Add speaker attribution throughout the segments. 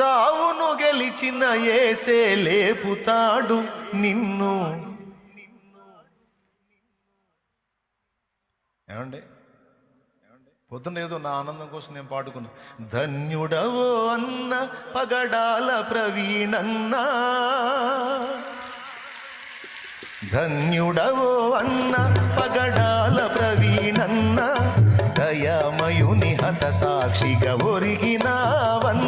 Speaker 1: చావును గెలిచిన ఏసే లేపుతాడు నిన్ను.
Speaker 2: ఏమండి? పొద్దున ఏదో నా ఆనందం కోసం నేను పాడుకున్నా.
Speaker 1: ధన్యుడవో అన్న పగడాల ప్రవీణన్నా. ధన్యుడవో అన్న పగడాల ప్రవీణన్న. దయామయుని హత సాక్షిగా ఒరిగినావన్న.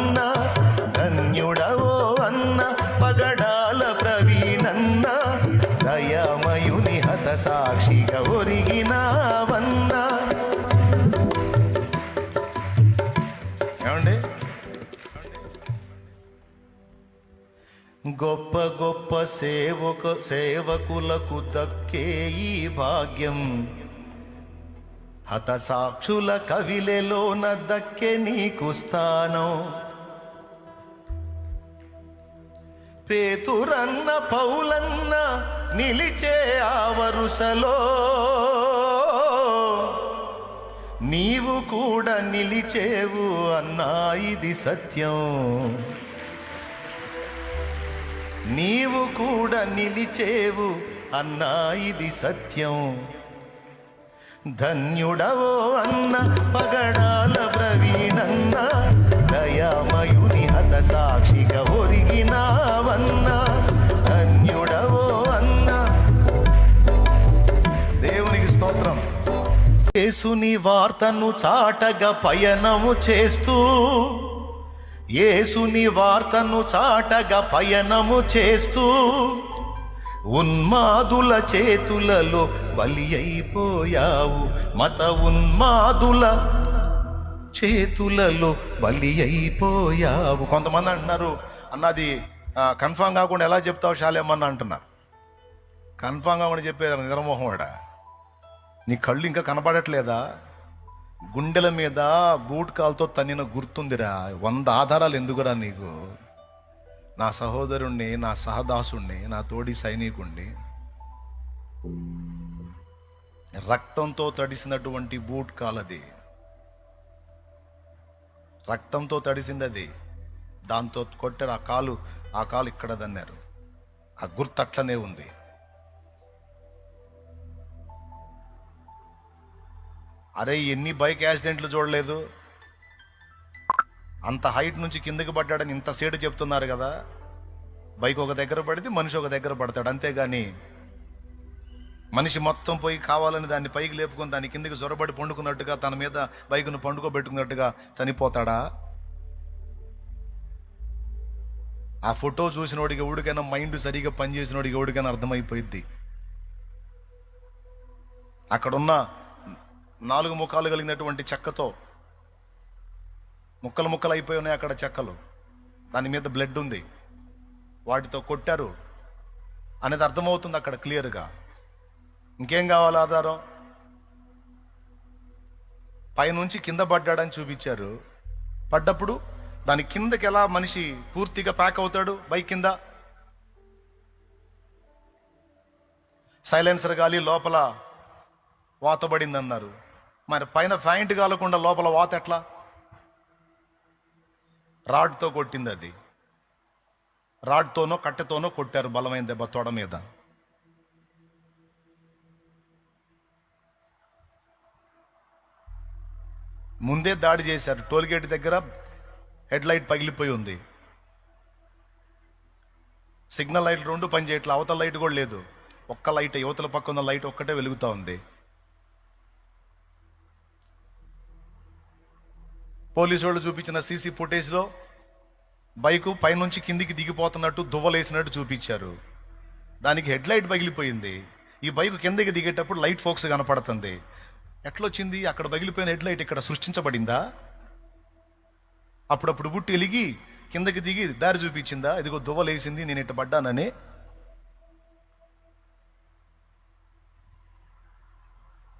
Speaker 1: గొప్ప గొప్ప సేవక సేవకులకు దక్కే ఈ భాగ్యం. హతసాక్షుల కవిలెలోన దక్కే నీకు స్థానం. పేతురన్న పౌలన్న నిలిచే ఆ వరుసలో. నీవు కూడా నిలిచేవు అన్నా ఇది సత్యం. నీవు కూడా నిలిచేవు అన్నా ఇది సత్యం. ధన్యుడవో అన్న పగడాల ప్రవీణన్న దయామయుని హత సాక్షిగా ఒరిగినావన్న. ధన్యుడవో అన్న.
Speaker 2: దేవునికి స్తోత్రం.
Speaker 1: యేసుని వార్తను చాటగా పయనము చేస్తూ యేసుని వార్తను చాటగా పయనము చేస్తూ ఉన్మాదుల చేతులలో బలి అయిపోయావు. మత ఉన్మాదుల చేతులలో బలి అయిపోయావు.
Speaker 2: కొంతమంది అంటున్నారు అన్నది కన్ఫామ్ కాకుండా ఎలా చెప్తావు శాలేమన్నా అంటున్నా. కన్ఫామ్ కాకుండా చెప్పేది నిద్రమోహం నీ కళ్ళు ఇంకా కనపడట్లేదా? గుండెల మీద బూట్ కాల్తో తన్నిన గుర్తుందిరా. వంద ఆధారాలు ఎందుకురా నీకు? నా సహోదరుణ్ణి నా సహదాసుణ్ణి నా తోడి సైనికుణ్ణి రక్తంతో తడిసినటువంటి బూట్ కాలది. రక్తంతో తడిసింది అది దాంతో కొట్టారు ఆ కాలు ఆ కాలు ఇక్కడ దన్నారు ఆ గుర్తు అట్లనే ఉంది. అరే ఎన్ని బైక్ యాక్సిడెంట్లు చూడలేదు. అంత హైట్ నుంచి కిందకి పడ్డాడని ఇంత సేటు చెప్తున్నారు కదా. బైక్ ఒక దగ్గర పడితే మనిషి ఒక దగ్గర పడతాడు అంతేగాని మనిషి మొత్తం పోయి కావాలని దాన్ని పైకి లేపుకొని దాని కిందకి జొరబడి పండుకున్నట్టుగా తన మీద బైక్ను పండుకోబెట్టుకున్నట్టుగా చనిపోతాడా? ఆ ఫోటో చూసినోడికి ఎవడికైనా మైండ్ సరిగా పనిచేసినోడికి ఎవడికైనా అర్థమైపోయింది అక్కడున్న నాలుగు ముఖాలు కలిగినటువంటి చెక్కతో ముక్కలు ముక్కలు అయిపోయి ఉన్నాయి అక్కడ చెక్కలు. దాని మీద బ్లడ్ ఉంది. వాటితో కొట్టారు. అనేది అర్థమవుతుంది అక్కడ క్లియర్గా. ఇంకేం కావాలి ఆధారం? పైనుంచి కింద పడ్డాడని చూపించారు. పడ్డప్పుడు దాని కిందకి ఎలా మనిషి పూర్తిగా ప్యాక్ అవుతాడు? బైక్ కింద. సైలెన్సర్ గాలి లోపల వాతబడింది అన్నారు మరి పైన ఫ్యాంట్ కాలకుండా లోపల వాత ఎట్లా? రాడ్తో కొట్టింది అది. రాడ్తోనో కట్టెతోనో కొట్టారు బలమైన దెబ్బ తొడ మీద. ముందే దాడి చేశారు. టోల్గేట్ దగ్గర హెడ్ లైట్ పగిలిపోయి ఉంది. సిగ్నల్ లైట్లు రెండు పనిచేయట్ల అవతల లైట్ కూడా లేదు. ఒక్క లైట్ యువతల పక్క ఉన్న లైట్ ఒక్కటే వెలుగుతూ ఉంది. పోలీసు వాళ్ళు చూపించిన సీసీ ఫుటేజ్లో బైకు పైనుంచి కిందికి దిగిపోతున్నట్టు దువ్వలేసినట్టు చూపించారు. దానికి హెడ్ లైట్ పగిలిపోయింది. ఈ బైక్ కిందకి దిగేటప్పుడు లైట్ ఫోక్స్ కనపడుతుంది. ఎట్లొచ్చింది? అక్కడ పగిలిపోయిన హెడ్ లైట్ ఇక్కడ సృష్టించబడిందా? అప్పుడప్పుడు బుట్టి వెలిగి కిందకి దిగి దారి చూపించిందా? ఇదిగో దువ్వలేసింది నేను ఇట్ట పడ్డానని.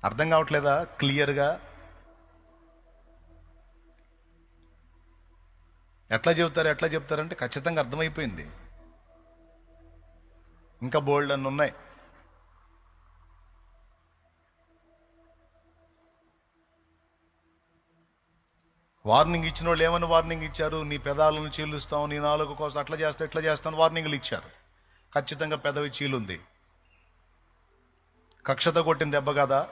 Speaker 2: అర్థం కావట్లేదా? క్లియర్గా? ఎట్లా చెబుతారు ఎట్లా చెప్తారంటే ఖచ్చితంగా అర్థమైపోయింది. ఇంకా బోల్డ్ అన్ని ఉన్నాయి. వార్నింగ్ ఇచ్చిన వాళ్ళు ఏమని వార్నింగ్ ఇచ్చారు? నీ పెదాలను చీలుస్తావు నీ నాలుగు కోసం అట్లా చేస్తా ఇట్లా చేస్తాను వార్నింగ్లు ఇచ్చారు. ఖచ్చితంగా పెదవి చీలుంది. కక్షత కొట్టిన దెబ్బ కదా?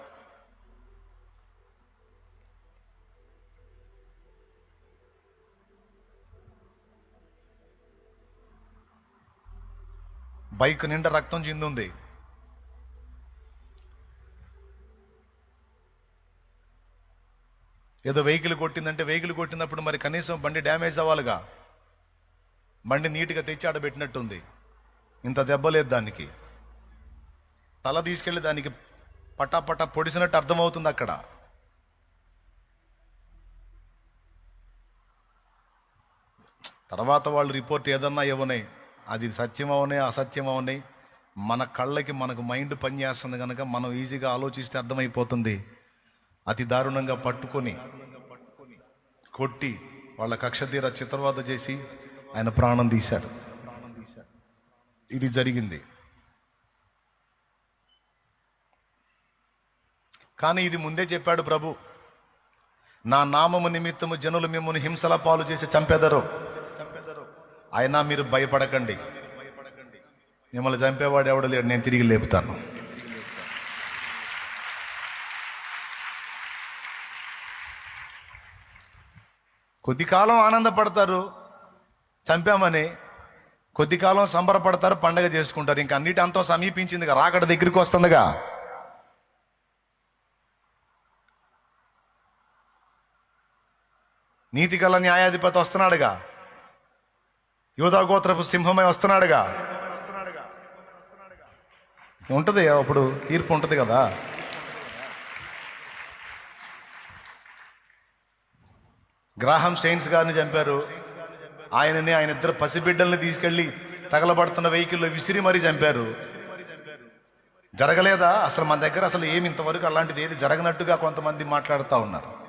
Speaker 2: బైక్ నిండా రక్తం చిందుంది. ఏదో వెహికల్ కొట్టిందంటే వెహికల్ కొట్టినప్పుడు మరి కనీసం బండి డ్యామేజ్ అవ్వాలిగా. బండి నీట్గా తెచ్చి ఆడబెట్టినట్టుంది ఇంత దెబ్బ లేదు దానికి. తల తీసుకెళ్ళి దానికి పటా పటా పొడిసినట్టు అర్థమవుతుంది అక్కడ. తర్వాత వాళ్ళు రిపోర్ట్ ఏదన్నా ఇవ్వనే అది సత్యం అవనే మన కళ్ళకి మనకు మైండ్ పనిచేస్తుంది కనుక మనం ఈజీగా ఆలోచిస్తే అర్థమైపోతుంది. అతి దారుణంగా పట్టుకొని కొట్టి వాళ్ళ కక్షతీర చిత్రవాద చేసి ఆయన ప్రాణం తీశాడు. ఇది జరిగింది. కానీ ఇది ముందే చెప్పాడు ప్రభు నా నామము నిమిత్తము జనులు మిమ్మల్ని హింసల పాలు చేసి చంపెదరు. అయినా మీరు భయపడకండి. మిమ్మల్ని చంపేవాడు ఎవడు లేడు నేను తిరిగి లేపుతాను. కొద్ది కాలం ఆనందపడతారు చంపామని. కొద్ది కాలం సంబరపడతారు పండగ చేసుకుంటారు. ఇంకా అన్నిటి అంతం సమీపించిందిగా రాకడ దగ్గరికి వస్తుందిగా. నీతి గల న్యాయాధిపతి వస్తున్నాడుగా. యూధాగోత్రపు సింహమై వస్తున్నాడుగా. ఉంటది అప్పుడు తీర్పు ఉంటుంది కదా. గ్రాహం స్టెయిన్స్ గారిని చంపారు. ఆయనని ఆయన ఇద్దరు పసిబిడ్డల్ని తీసుకెళ్ళి తగలబడుతున్న వెహికల్లో విసిరి మరీ చంపారు. జరగలేదా? అసలు మన దగ్గర అసలు ఏమి ఇంతవరకు అలాంటిది ఏది జరగనట్టుగా కొంతమంది మాట్లాడుతూ ఉన్నారు.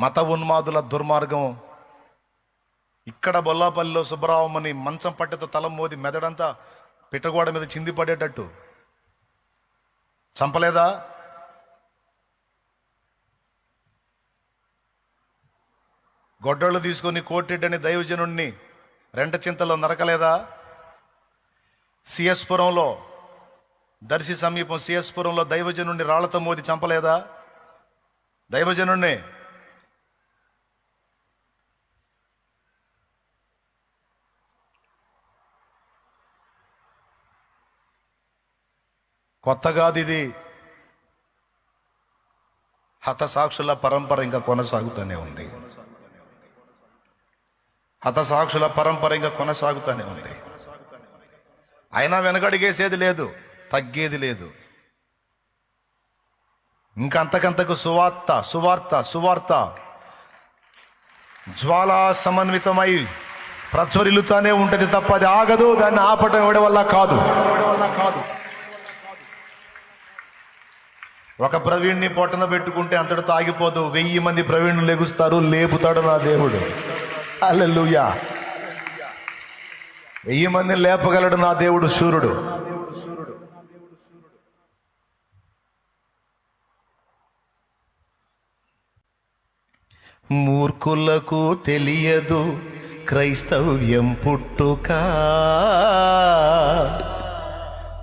Speaker 2: మత ఉన్మాదుల దుర్మార్గం ఇక్కడ బొల్లాపల్లిలో సుబ్బరామని మంచం పట్టెతో తల మోది మెదడంతా పిట్టగోడ మీద చింది పడేటట్టు. చంపలేదా? గొడ్డళ్ళు తీసుకొని కోటిడ్డని దైవజనుణ్ణి రెంట చింతలో నరకలేదా? సిఎస్పురంలో దర్శి సమీపం సిఎస్పురంలో దైవజనుణ్ణి రాళ్ళతో మోది చంపలేదా? దైవజనుణ్ణి కొత్తగాది ఇది హతసాక్షుల పరంపర ఇంకా కొనసాగుతూనే ఉంది. హతసాక్షుల పరంపర ఇంకా కొనసాగుతూనే ఉంది. అయినా వెనకడిగేసేది లేదు తగ్గేది లేదు. ఇంకా అంతకంతకు సువార్త సువార్త సువార్త. జ్వాలా సమన్వితమై ప్రచురిల్లుతానే ఉంటుంది తప్ప అది ఆగదు దాన్ని ఆపటం ఎవడి వల్ల కాదు కాదు. ఒక ప్రవీణ్ణి పొట్టన పెట్టుకుంటే అంతటితో ఆగిపోదు వెయ్యి మంది ప్రవీణ్లు లెగుస్తారు లేపుతాడు నా దేవుడు. అల్లెలుయా వెయ్యి మందిని లేపగలడు నా దేవుడు సూర్యుడు. మూర్ఖులకు తెలియదు క్రైస్తవ్యం పుట్టుక.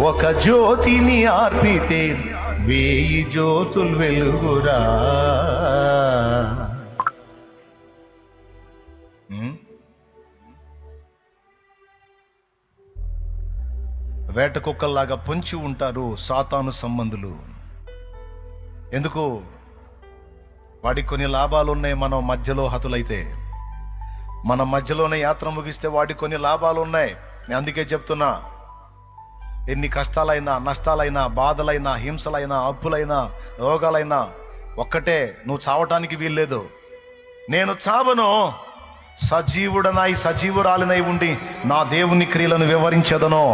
Speaker 2: ఒక జ్యోతిని ఆర్పితే వేయి జ్యోతులు వెలుగురా. వేట కుక్కల్లాగా పొంచి ఉంటారు సాతాను సంబంధులు. ఎందుకు? వాడికి కొన్ని లాభాలు ఉన్నాయి మనం మధ్యలో హతులైతే. మన మధ్యలోనే యాత్ర ముగిస్తే వాడికి కొన్ని లాభాలు ఉన్నాయి నేను అందుకే చెప్తున్నా. ఎన్ని కష్టాలైనా నష్టాలైనా బాధలైనా హింసలైనా అప్పులైనా రోగాలైనా ఒక్కటే నువ్వు చావటానికి వీల్లేదు. నేను చావను. సజీవుడనై సజీవురాలినై ఉండి నా దేవుని క్రియలను వివరించదను.